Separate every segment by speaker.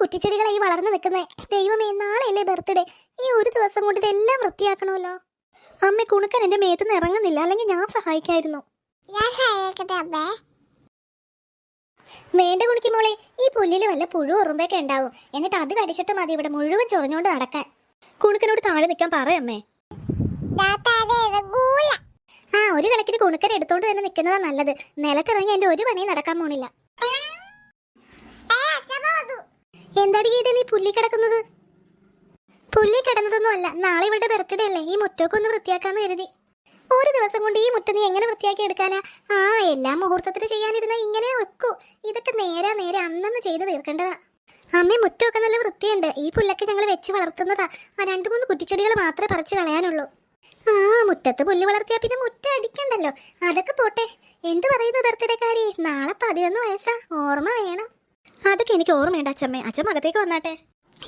Speaker 1: കുറ്റിച്ചെടികളായി വളർന്നു നിൽക്കുന്നത് ദൈവമേ നാളെയല്ലേ ബർത്ത്ഡേ? ഈ ഒരു ദിവസം കൊണ്ട് ഇതെല്ലാം വൃത്തിയാക്കണമല്ലോ. അമ്മ കുണുക്കൻ എന്റെ മേത്തുനിന്ന് ഇറങ്ങുന്നില്ല. അല്ലെങ്കിൽ ഞാൻ സഹായിക്കായിരുന്നു.
Speaker 2: ഞാൻ സഹായിക്കട്ടെ അമ്മേ.
Speaker 1: വേണ്ട കുണിക്ക് മോളെ ഈ പുല്ലിൽ വല്ല പുഴു ഉറുമ്പൊക്കെ ഉണ്ടാവും. എന്നിട്ട് അത് കടിച്ചിട്ട് മതി ഇവിടെ മുഴുവൻ ചൊറിഞ്ഞോണ്ട് നടക്കാൻ. കുണുക്കനോട് താഴെ നിൽക്കാൻ പറയമ്മേ ആ ഒരു കണക്കിന് കുണുക്കൻ എടുത്തോണ്ട് തന്നെ നിൽക്കുന്നതാ നല്ലത്. നിലത്തിറങ്ങി എന്റെ ഒരു പണിയും നടക്കാൻ പോണില്ല
Speaker 2: ഏ അച്ഛമ്മ വന്നു
Speaker 1: എന്താടി ഗീത നീ പുല്ലി കിടക്കുന്നത്? പുല്ലി കിടന്നതൊന്നും അല്ല. നാളെ ഇവളുടെ ബർത്ത്ഡേ അല്ലേ? ഈ മുറ്റമൊക്കെ ഒന്ന് വൃത്തിയാക്കാന്ന് കരുതി. ഒരു ദിവസം കൊണ്ട് ഈ മുറ്റം നീ എങ്ങനെ വൃത്തിയാക്കി എടുക്കാനാ? ആ എല്ലാ മുഹൂർത്തത്തിൽ ചെയ്യാനിരുന്ന ഇങ്ങനെ വെക്കൂ. ഇതൊക്കെ നേരെ നേരെ അന്നന്ന് ചെയ്ത് തീർക്കേണ്ടതാ. അമ്മ മുറ്റമൊക്കെ നല്ല വൃത്തിയുണ്ട്. ഈ പുല്ലൊക്കെ ഞങ്ങൾ വെച്ച് വളർത്തുന്നതാ. ആ രണ്ട് മൂന്ന് കുറ്റിച്ചെടികൾ മാത്രമേ പറിച്ച് കളയാനുള്ളൂ. ആ മുറ്റത്ത് പുല്ല് വളർത്തിയാ പിന്നെ മുറ്റം അടിക്കണ്ടല്ലോ. അതൊക്കെ പോട്ടെ. എന്ത് പറയുന്നു ബർത്ത്ഡേക്കാരി നാളെ പതിനൊന്ന് വയസ്സാ. ഓർമ്മ വേണം. അതൊക്കെ എനിക്ക് ഓർമ്മയുണ്ട് അച്ഛമ്മേ അച്ഛൻ അകത്തേക്ക് വന്നാട്ടെ.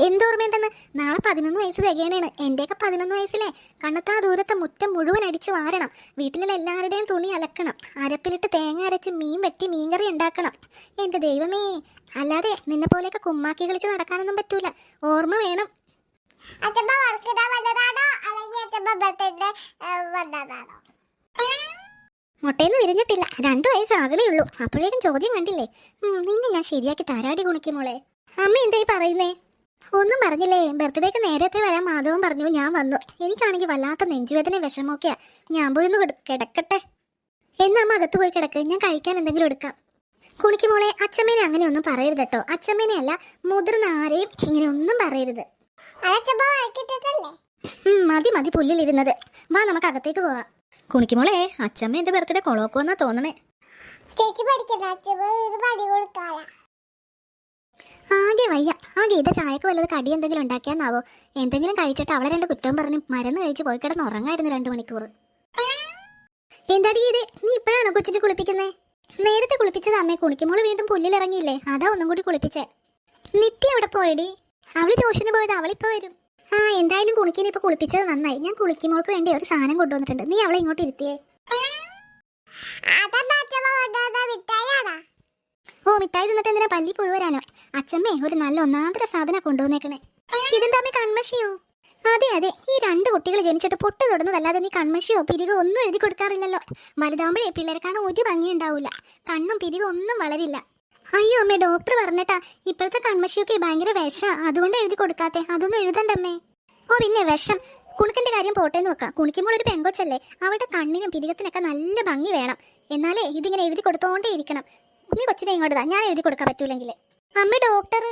Speaker 1: എന്തോർമ്മയുണ്ടെന്ന് നാളെ പതിനൊന്ന് വയസ്സ് തികയണേണ് എന്റെയൊക്കെ പതിനൊന്ന് വയസ്സിലെ കണ്ണത്താ ദൂരത്തെ മുറ്റം മുഴുവൻ അടിച്ചു വാരണം. വീട്ടിലുള്ള എല്ലാവരുടെയും തുണി അലക്കണം. അരപ്പിലിട്ട് തേങ്ങ അരച്ച് മീൻ വെട്ടി മീൻകറി ഉണ്ടാക്കണം. എന്റെ ദൈവമേ. അല്ലാതെ നിന്നെ പോലെയൊക്കെ കുമ്മാക്കി കളിച്ച് നടക്കാനൊന്നും പറ്റൂല. ഓർമ്മ വേണം. മുട്ടേന്ന് വിരിഞ്ഞിട്ടില്ല. രണ്ടു വയസ്സാകണേ ഉള്ളൂ. അപ്പോഴേക്കും ചോദ്യം കണ്ടില്ലേ? നിന്നെ ഞാൻ ശരിയാക്കി താരാടി കുണിക്കും മോളെ. അമ്മ എന്തായി പറയുന്നേ? ഒന്നും പറഞ്ഞില്ലേ? ബർത്ത്ഡേക്ക് നേരത്തെ വരാൻ മാധവൻ പറഞ്ഞു. ഞാൻ വന്നു. എനിക്കാണെങ്കിൽ വല്ലാത്ത നെഞ്ചുവേദന വിഷമമൊക്കെയാ. ഞാൻ പോയി ഒന്ന് കിടക്കട്ടെ. എന്നാ അമ്മ അകത്ത് പോയി കിടക്ക്. ഞാൻ കഴിക്കാൻ എന്തെങ്കിലും എടുക്കാം. കുണിക്കുമോളെ അച്ഛമ്മേനെ അങ്ങനെ ഒന്നും പറയരുത് കേട്ടോ. അച്ഛമ്മേനെ അല്ല മുതിർന്ന ആരെയും ഇങ്ങനെ ഒന്നും പറയരുത്. മതി മതി പുല്ലിലിരുന്നത്. വാ നമുക്ക് അകത്തേക്ക് പോവാം. കുണിക്കുമോളെ അച്ഛമ്മ എന്റെ ബർത്ത്ഡേ കൊളോക്കോന്നാ തോന്നണേ.
Speaker 2: ചേച്ചി പഠിക്കണ്ട
Speaker 1: ആകെ വയ്യ. ആകെ ഗീത ചായക്ക് വല്ലത് കടി എന്തെങ്കിലും ഉണ്ടാക്കിയാന്നാവോ? എന്തെങ്കിലും കഴിച്ചിട്ട് അവളെ രണ്ട് കുറ്റവും പറഞ്ഞ് മരുന്ന് കഴിച്ച് പോയി കിടന്ന് ഉറങ്ങായിരുന്നു രണ്ടു മണിക്കൂർ. എന്താടി ഗീതേ നീ ഇപ്പോഴാണോ കൊച്ചിനെ കുളിപ്പിക്കുന്നേ? നേരത്തെ കുളിപ്പിച്ചത് അമ്മയെ കുളിക്കുമ്പോൾ വീണ്ടും പുല്ലിലിറങ്ങിയില്ലേ? അതാ ഒന്നും കൂടി കുളിപ്പിച്ചേ. നിത്യ അവിടെ പോയടി? അവൾ ട്യൂഷന് പോയത്. അവളിപ്പോ വരും. ആ എന്തായാലും കുണിക്കിനെ ഇപ്പൊ കുളിപ്പിച്ചത് നന്നായി. ഞാൻ കുളിക്കുമ്പോൾക്ക് വേണ്ടി ഒരു സാധനം കൊണ്ടുവന്നിട്ടുണ്ട്. നീ അവളെ ഇങ്ങോട്ട് ഇരുത്തിയേ. ഓ മിഠായി തിന്നിട്ട് എന്തിനാ പല്ലി പുഴുവരാനോ? അച്ഛമ്മേ ഒരു നല്ല ഒന്നാന്തര സാധന കൊണ്ടുവന്നേക്കണേ. ഇതെന്താ കൺമശിയോ കൺമഷിയോ? അതെ അതെ. ഈ രണ്ട് കുട്ടികൾ ജനിച്ചിട്ട് പൊട്ട് തൊടുന്നതല്ലാതെ നീ കൺമഷിയോ പിരികോ ഒന്നും എഴുതി കൊടുക്കാറില്ലല്ലോ. വലുതാകുമ്പോഴേ പിള്ളേരെ കാണാൻ ഒരു ഭംഗി ഉണ്ടാവില്ല കണ്ണും പിരികോ ഒന്നും വളരില്ല. അയ്യോ അമ്മേ ഡോക്ടർ പറഞ്ഞിട്ടാ. ഇപ്പോഴത്തെ കൺമശിയൊക്കെ ഭയങ്കര വിഷ. അതുകൊണ്ട് എഴുതി കൊടുക്കാത്തെ. അതൊന്നും എഴുതണ്ടമ്മേ ഓ പിന്നെ വിഷം. കുണുക്കന്റെ കാര്യം പോട്ടെ വെക്കാം കുണിക്കുമ്പോൾ ഒരു പെങ്കൊച്ചല്ലേ. അവളുടെ കണ്ണിനും പിരികത്തിനൊക്കെ നല്ല ഭംഗി വേണം. എന്നാലേ ഇതിങ്ങനെ എഴുതി കൊടുത്തോണ്ടേ ഇരിക്കണം. നീ കൊച്ചിനെ ഇങ്ങോട്ട് ഞാൻ എഴുതി കൊടുക്കാൻ പറ്റൂലെങ്കിൽ അമ്മ ഡോക്ടർ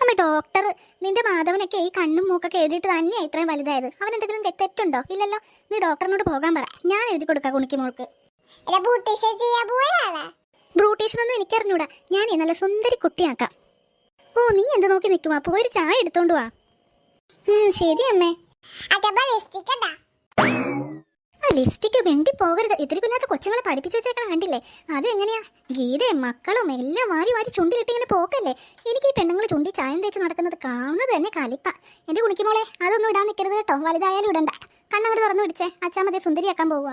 Speaker 1: അമ്മ ഡോക്ടർ നിന്റെ മാധവനൊക്കെ ഈ കണ്ണും മൂക്കൊക്കെ എഴുതിയിട്ട് തന്നെയാ ഇത്രയും വലുതായത്. അവൻ എന്തെങ്കിലും തെറ്റുണ്ടോ? ഇല്ലല്ലോ. നീ ഡോക്ടറിനോട് പോകാൻ പറ. ഞാൻ എഴുതി കൊടുക്കാം കുണിക്ക് ബ്രൂട്ടീഷനൊന്നും എനിക്കറിഞ്ഞൂടാ. ഞാൻ നല്ല സുന്ദരി കുട്ടിയാക്കാം. ഓ നീ എന്ത് നോക്കി നിൽക്കുവാ? ഒരു ചായ എടുത്തോണ്ട് വാ. ശരി അമ്മേ. ലിപ്സ്റ്റിക്ക് വെണ്ടി പോകരുത്. ഇത്തിരി കുഞ്ഞാത്ത കൊച്ചുങ്ങളെ പഠിപ്പിച്ചു വെച്ചേക്കണ കണ്ടില്ലേ? അത് എങ്ങനെയാ ഗീതയും മക്കളും എല്ലാം വാരി വാരി ചുണ്ടിലിട്ട് ഇങ്ങനെ പോക്കല്ലേ? എനിക്ക് ഈ പെണ്ണുങ്ങൾ ചുണ്ടി ചായം തേച്ച് നടക്കുന്നത് കാണുന്നത് തന്നെ കലിപ്പ. എന്റെ കുണിക്കുമോളെ അതൊന്നും ഇടാൻ നിൽക്കരുത് കേട്ടോ. വലുതായാലും ഇടണ്ട. കണ്ണങ്ങോട് തുറന്നു പിടിച്ചേ. അച്ഛാമത്തെ സുന്ദരിയാക്കാൻ പോവുക.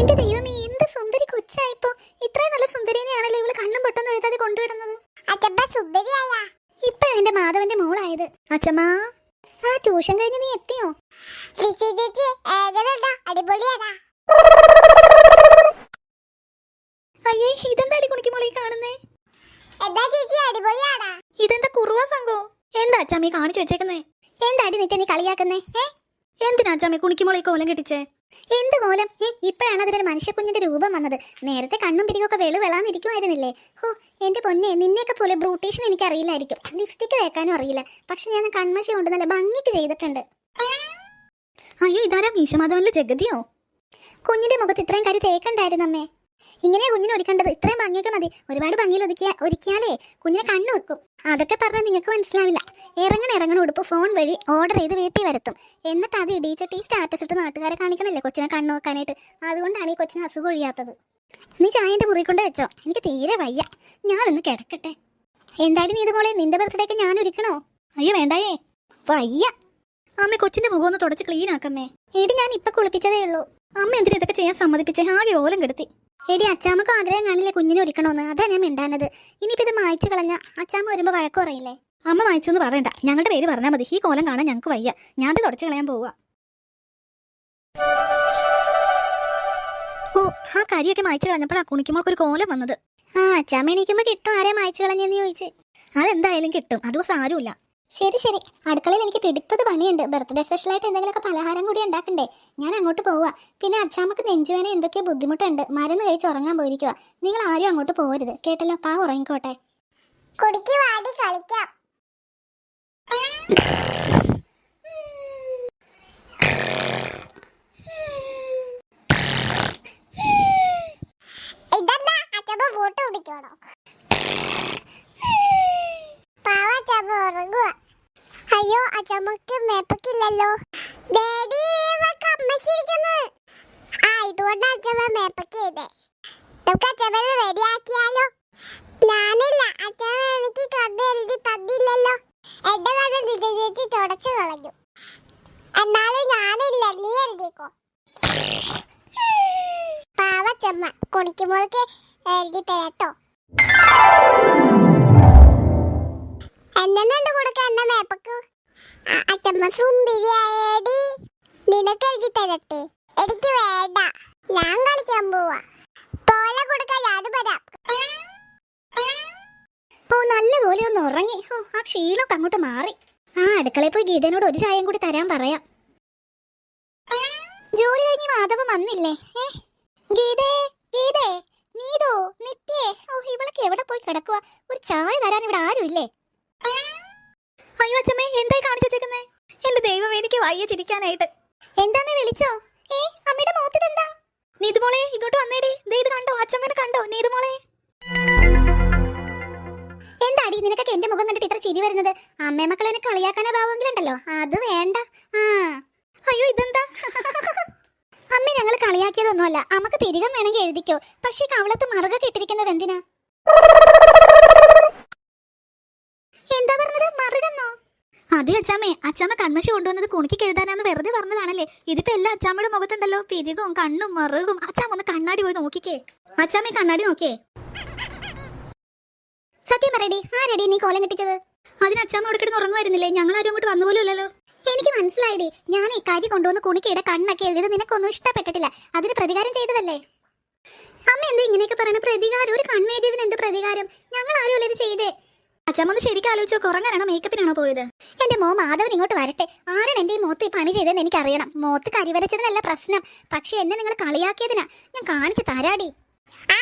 Speaker 1: എന്റെ ദൈവമേ സുന്ദരി കൊച്ചായിപ്പോ ഇത്രയും നല്ല സുന്ദരിനെയാണല്ലോ ഇവൾ കണ്ണും പൊട്ടൊന്നും എഴുതാതെ കൊണ്ടുവിടുന്നത്?
Speaker 2: അച്ഛമ്മ സുന്ദരിയായ.
Speaker 1: ഇപ്പഴാ എന്റെ മാധവന്റെ മോളായത്. അച്ഛമ്മ ആ ട്യൂഷൻ കഴിഞ്ഞ് നീ എത്തിയോ? അയ്യേ ഇതെന്താടി കുണിക്കുമോളെ കാണുന്നേ?
Speaker 2: എന്താ
Speaker 1: ഇതെന്താ കുറുവ സംഘോ? എന്താ അച്ചാമ്മി കാണിച്ചു വെച്ചേക്കുന്നേ? എന്താടി നിത്യ നീ കളിയാക്കുന്നേ? ഏ? എന്തിനാ അച്ചാമ്മി കുണിക്കുമ്പോൾ ഈ കോലം കെട്ടിച്ചേ? എന്ത് കോലം ഏ ഇപ്പോഴാണ് അതിലൊരു മനുഷ്യക്കുഞ്ഞിന്റെ രൂപം വന്നത്. നേരത്തെ കണ്ണും പിരികൊക്കെ വെളു വെളാന്നിരിക്കുമായിരുന്നില്ലേ ഹോ എന്റെ പൊന്നെ നിന്നെയൊക്കെ പോലെ ബ്രൂട്ടീഷൻ എനിക്ക് അറിയില്ലായിരിക്കും ലിപ്സ്റ്റിക് തേക്കാനും അറിയില്ല. പക്ഷെ ഞാൻ കൺമശി കൊണ്ട് നല്ല ഭംഗിക്ക് ചെയ്തിട്ടുണ്ട്. അയ്യോ ഇതാരാ മീശമാധവനിലെ ജഗതിയോ? കുഞ്ഞിന്റെ മുഖത്ത് ഇത്രയും കരി തേക്കണ്ടായിരുന്നമ്മേ. ഇങ്ങനെ കുഞ്ഞിനെ ഒരുക്കേണ്ടത്? ഇത്രയും ഭംഗിയൊക്കെ മതി. ഒരുപാട് ഭംഗിയിൽ ഒതുക്കിയ ഒരുക്കിയാലേ കുഞ്ഞിനെ കണ്ണു വെക്കും. അതൊക്കെ പറഞ്ഞാൽ നിങ്ങൾക്ക് മനസ്സിലാവില്ല. ഇറങ്ങണ ഇറങ്ങണ ഉടുപ്പ് ഫോൺ വഴി ഓർഡർ ചെയ്ത് വീട്ടിൽ വരുത്തും. എന്നിട്ട് അത് ഇടിയിച്ചിട്ട് ഈ സ്റ്റാറ്റസ് ഇട്ട് നാട്ടുകാരെ കാണിക്കണല്ലേ കൊച്ചിനെ കണ്ണു വെക്കാനായിട്ട്? അതുകൊണ്ടാണ് ഈ കൊച്ചിന് അസുഖം ഒഴിയാത്തത്. നീ ചായന്റെ മുറി കൊണ്ട് വെച്ചോ. എനിക്ക് തീരെ വയ്യ. ഞാനൊന്ന് കിടക്കട്ടെ. എന്തായാലും നീ ഇതുപോലെ നിന്റെ ബർത്ത്ഡേക്ക് ഞാൻ ഒരുക്കണോ? അയ്യോ വേണ്ടായേ. വയ്യ. അമ്മ കൊച്ചിന്റെ മുഖം ഒന്ന് തുടച്ച് ക്ലീൻ ആക്കമ്മേ എടി ഞാൻ ഇപ്പൊ കുളിപ്പിച്ചതേ ഉള്ളൂ. അമ്മ എന്തിനാ ഇതൊക്കെ ചെയ്യാൻ സമ്മതിപ്പിച്ചേ? ആകെ ഓലം കെടുത്തി. എടി അച്ചാമ്മക്ക് ആഗ്രഹം കാണില്ലേ കുഞ്ഞിനെ ഒരുക്കണോന്ന് അതാ ഞാൻ മിണ്ടാനത് ഇനിയിപ്പോ ഇത് മായ്ച്ചു കളഞ്ഞ അച്ചാമ്മ വരുമ്പോ വഴക്ക് പറയില്ലേ? അമ്മ മായ്ച്ചു എന്ന് പറയണ്ട. ഞങ്ങളുടെ പേര് പറഞ്ഞാൽ മതി. ഈ കോലം കാണാൻ ഞങ്ങൾക്ക് വയ്യ. ഞാൻ തുടച്ചു കളയാൻ പോവുക ഓ ആ കരിയൊക്കെ മായ്ച്ചു കളഞ്ഞപ്പോഴാണ് കുണിക്കുമ്പോൾ ഒരു കോലം വന്നത്. ആ അച്ചാമ്മ എണീക്കുമ്പോ കിട്ടും. ആരെ മായ്ച്ചു കളഞ്ഞെന്ന് ചോദിച്ച്. അതെന്തായാലും കിട്ടും. അത് സാരമില്ല. ശരി ശരി. അടുക്കളയിൽ എനിക്ക് പിടിപ്പത് പണിയുണ്ട്. ബർത്ത്ഡേ സ്പെഷ്യലായിട്ട് എന്തെങ്കിലുമൊക്കെ പലഹാരം കൂടി ഉണ്ടാക്കണ്ടേ? ഞാൻ അങ്ങോട്ട് പോവാ. പിന്നെ അച്ചാമ്മക്ക് നെഞ്ചുവേന എന്തൊക്കെയോ ബുദ്ധിമുട്ടുണ്ട്. മരുന്ന് കഴിച്ച് ഉറങ്ങാൻ പോയിരിക്കുക നിങ്ങൾ ആരും അങ്ങോട്ട് പോകരുത് കേട്ടല്ലോ? പാ ഉറങ്ങിക്കോട്ടെ.
Speaker 2: കുടിക്ക് വാടി കളിക്കാം. വോട്ട് പാവ അച്ഛമ്മ ഉറങ്ങുക അച്ഛമ്മക്ക് മേപ്പക്കില്ലല്ലോ. ഡാഡി ഇവക്ക് അമ്മച്ചിരിക്കുന്നു ആ ഇതുകൊണ്ട് അച്ഛമ്മ മേപ്പക്ക് ചെയ്തേ. നമുക്ക് അച്ഛമ്മനെ റെഡിയാക്കിയാലോ? ഞാനില്ല അച്ഛൻ എനിക്ക് കണ്ണ് എഴുതി തന്നില്ലല്ലോ. എന്റെ കണ്ണ് നിന്റെ ചേച്ചി തുടച്ചു കളഞ്ഞു. എന്നാലും ഞാനില്ല നീ എഴുതിക്കോ. പാവച്ചമ്മ കുണിക്കുമ്പോഴേക്ക് എഴുതി തരട്ടോ. എന്നെ കൊടുക്ക എന്നെ മേപ്പക്കൂ. അച്ഛമ്മ സുന്ദരിയായേടി. നിനക്ക് എഴുതി തരട്ടെ. എനിക്ക് വേണ്ട. ഞാൻ കളിക്കാൻ പോവാ. പോലെ കൊടുക്കാൻ ഞാനും വരാം.
Speaker 1: ഓ നല്ലപോലെ ഒന്ന് ഉറങ്ങി. ഓ ആ ക്ഷീണമൊക്കെ അങ്ങോട്ട് മാറി. ആ അടുക്കളയിൽ പോയി ഗീതനോട് ഒരു ചായം കൂടി തരാൻ പറയാം. ജോലി കഴിഞ്ഞ് മാധവൻ വന്നില്ലേ? ഏ? ഗീതേ ഗീതേ നീതോ നിത്യേ. ഓ ഇവളൊക്കെ എവിടെ പോയി കിടക്കുക ഒരു ചായ തരാൻ ഇവിടെ ഇല്ലേ അയ്യോ അച്ഛമ്മേ എന്തായി കാണിച്ചു വെച്ചേക്കുന്നേ? എന്റെ ദൈവം എനിക്ക് വയ്യ ചിരിക്കാനായിട്ട്. എന്താമ്മേ വിളിച്ചോ? ഏ അമ്മയുടെ മുഖത്ത് എന്താ നീതുമോളെ ഇങ്ങോട്ട് വന്നേടി. ദേ ഇത് കണ്ടോ? അച്ഛമ്മനെ കണ്ടോ? നീതുമോളെ. എന്താടി നിനക്കൊക്കെ എന്റെ മുഖം കണ്ടിട്ട് ഇത്ര ചിരി വരുന്നത്? അമ്മേ മക്കളെ എന്നെ കളിയാക്കാനോ ഭാവമെങ്കിലുണ്ടല്ലോ. അത് വേണ്ട. ആ. അയ്യോ ഇതെന്താ? അമ്മ ഞങ്ങൾ കളിയാക്കിയതൊന്നുമല്ല. അമ്മയ്ക്ക് പെരുകം വേണമെങ്കിൽ എഴുതിക്കോ. പക്ഷെ കവളത്ത് മറുക കെട്ടിരിക്കുന്നത് എന്തിനാ? എന്താ പറഞ്ഞത്? മറിടന്നോ അതെ അച്ചാമ്മേ അച്ചാമ്മ കൺമശി കൊണ്ടുവന്നത് കുണിക്ക് കെഴുതാനാന്ന് വെറുതെ പറഞ്ഞതാണല്ലേ. ഇതിപ്പോ എല്ലാം അച്ചാമ്മയുടെ മുഖത്തുണ്ടല്ലോ. പിരികും കണ്ണും മറുകും. അച്ചാമ്മ ഒന്ന് കണ്ണാടി പോയി നോക്കിക്കേ. അച്ചാമ്മ കണ്ണാടി നോക്കിയേ. സത്യം പറയടി ആരടി നീ കോലം കെട്ടിച്ചത്? അതിന് അച്ചാമ്മ അവിടെ കിടന്ന് ഉറങ്ങുമായിരുന്നില്ലേ? ഞങ്ങൾ ആരും അങ്ങോട്ട് വന്നു പോലുമില്ലല്ലോ എനിക്ക് മനസ്സിലായിടി ഞാൻ ഈ കാര്യം കൊണ്ടുവന്ന് കുണിക്കയുടെ കണ്ണൊക്കെ എഴുതിയത് നിനക്കൊന്നും ഇഷ്ടപ്പെട്ടിട്ടില്ല. അതിന് പ്രതികാരം ചെയ്തതല്ലേ? അമ്മ എന്താ ഇങ്ങനെയൊക്കെ പറയണ പ്രതികാരം ഒരു കണ്ണെഴുതിയതിന് എന്ത് പ്രതികാരം? ഞങ്ങൾ ആരും ഇത് ചെയ്തേ? അച്ഛമ്മ ശരിക്കും ആലോചിച്ചോ കുറങ്ങാനാണോ മേക്കപ്പിനാണോ പോയത്? എന്റെ മോ മാധവൻ ഇങ്ങോട്ട് വരട്ടെ. ആരാണ് എന്റെ ഈ മോത്ത് ഈ പണി ചെയ്തതെന്ന് എനിക്ക് അറിയണം മോത്ത് കരിവരച്ചതിനല്ല പ്രശ്നം. പക്ഷെ എന്നെ നിങ്ങൾ കളിയാക്കിയതിനാ. ഞാൻ കാണിച്ചു തരാടി.
Speaker 2: ആ